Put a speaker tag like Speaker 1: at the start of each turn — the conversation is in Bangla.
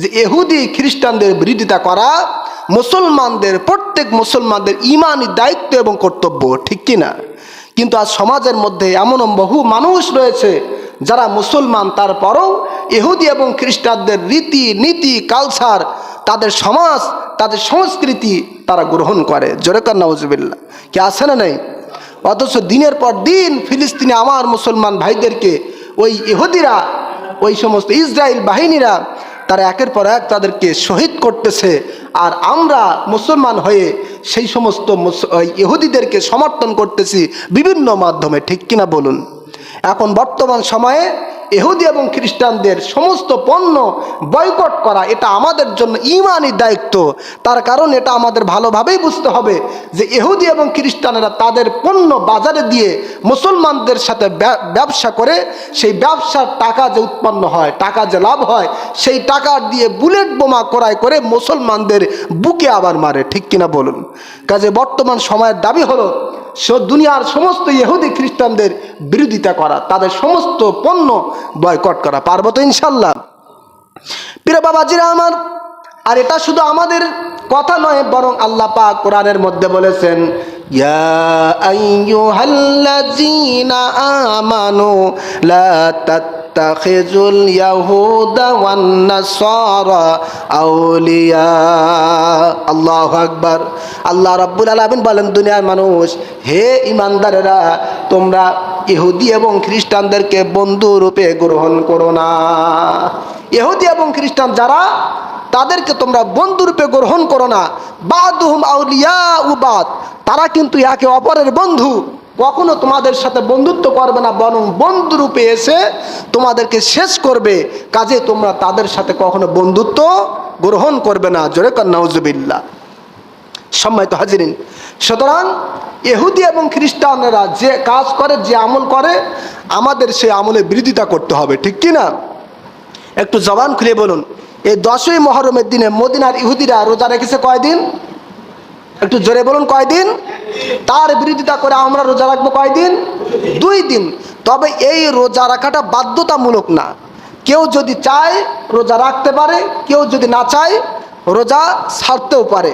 Speaker 1: যে এহুদি খ্রিস্টানদের বিরোধিতা করা মুসলমানদের, প্রত্যেক মুসলমানদের ইমানি দায়িত্ব এবং কর্তব্য, ঠিক কি না? কিন্তু আজ সমাজের মধ্যে এমন বহু মানুষ রয়েছে যারা মুসলমান তারপরও এহুদি এবং খ্রিস্টানদের রীতি, নীতি কালচার তাদের সমাজ, তাদের সংস্কৃতি তারা গ্রহণ করে। জোরে কান্না নজবিল্লা কি আছে না নেই? অথচ দিনের পর দিন ফিলিস্তিনে আমার মুসলমান ভাইদেরকে, ওই ইহুদিরা ওই সমস্ত ইসরায়েল বাহিনীরা তারা একের পর এক তাদেরকে শহীদ করতেছে। আর আমরা মুসলমান হয়ে সেই সমস্ত ইহুদিদেরকে সমর্থন করতেছি বিভিন্ন মাধ্যমে, ঠিক কিনা বলুন? এখন বর্তমান সময়ে এহুদি এবং খ্রিস্টানদের সমস্ত পণ্য বয়কট করা, এটা আমাদের জন্য ইমানই দায়িত্ব। তার কারণ এটা আমাদের ভালোভাবেই বুঝতে হবে যে এহুদি এবং খ্রিস্টানেরা তাদের পণ্য বাজারে দিয়ে মুসলমানদের সাথে ব্যবসা করে, সেই ব্যবসার টাকা যে উৎপন্ন হয়, টাকা যে লাভ হয়, সেই টাকা দিয়ে বুলেট বোমা ক্রয় করে মুসলমানদের বুকে আবার মারে। ঠিক কিনা বলুন? কাজে বর্তমান সময়ের দাবি হলো দুনিয়ার সমস্ত ইহুদি খ্রিস্টানদের বিরোধিতা করা, তাদের সমস্ত পণ্য বয়কট করা, পারব তো ইনশাল্লাহ। প্রিয় বাবাজিরা আমার, আর এটা শুধু আমাদের কথা নয়, বরং আল্লাহ পাক কোরআনের মধ্যে বলেছেন আল্লাহ রাব্বুল আলামিন বলেন, দুনিয়ার মানুষ, হে ইমানদারেরা, তোমরা ইহুদি এবং খ্রিস্টানদেরকে বন্ধু রূপে গ্রহণ করো না। ইহুদি এবং খ্রিস্টান যারা, তাদেরকে তোমরা বন্ধুরূপে গ্রহণ করো না। বাদুহুম আউলিয়া উবাদ তারা কিন্তু একে অপরের বন্ধু। কখনো তোমাদের সাথে বন্ধুত্ব করবে না, বরং বন্ধুরূপে এসে তোমাদেরকে শেষ করবে। কাজে তোমরা তাদের সাথে কখনো বন্ধুত্ব গ্রহণ করবে না। জোরে কন্যাউজবিল্লা সম্মানিত হাজিরিন। সুতরাং এহুদি এবং খ্রিস্টানরা যে কাজ করে, যে আমল করে, আমাদের সেই আমলে বিরোধিতা করতে হবে, ঠিক কি না? একটু জবান খুলে বলুন, এই দশই মহরমের দিনে মদিনার ইহুদিরা রোজা রেখেছে কয়দিন? একটু জোরে বলুন, কয়দিন? তার বিরোধিতা করে আমরা রোজা রাখব কয়দিন? দুই দিন। তবে এই রোজা রাখাটা বাধ্যতামূলক না। কেউ যদি চায় রোজা রাখতে পারে, কেউ যদি না চায় রোজা ছাড়তেও পারে।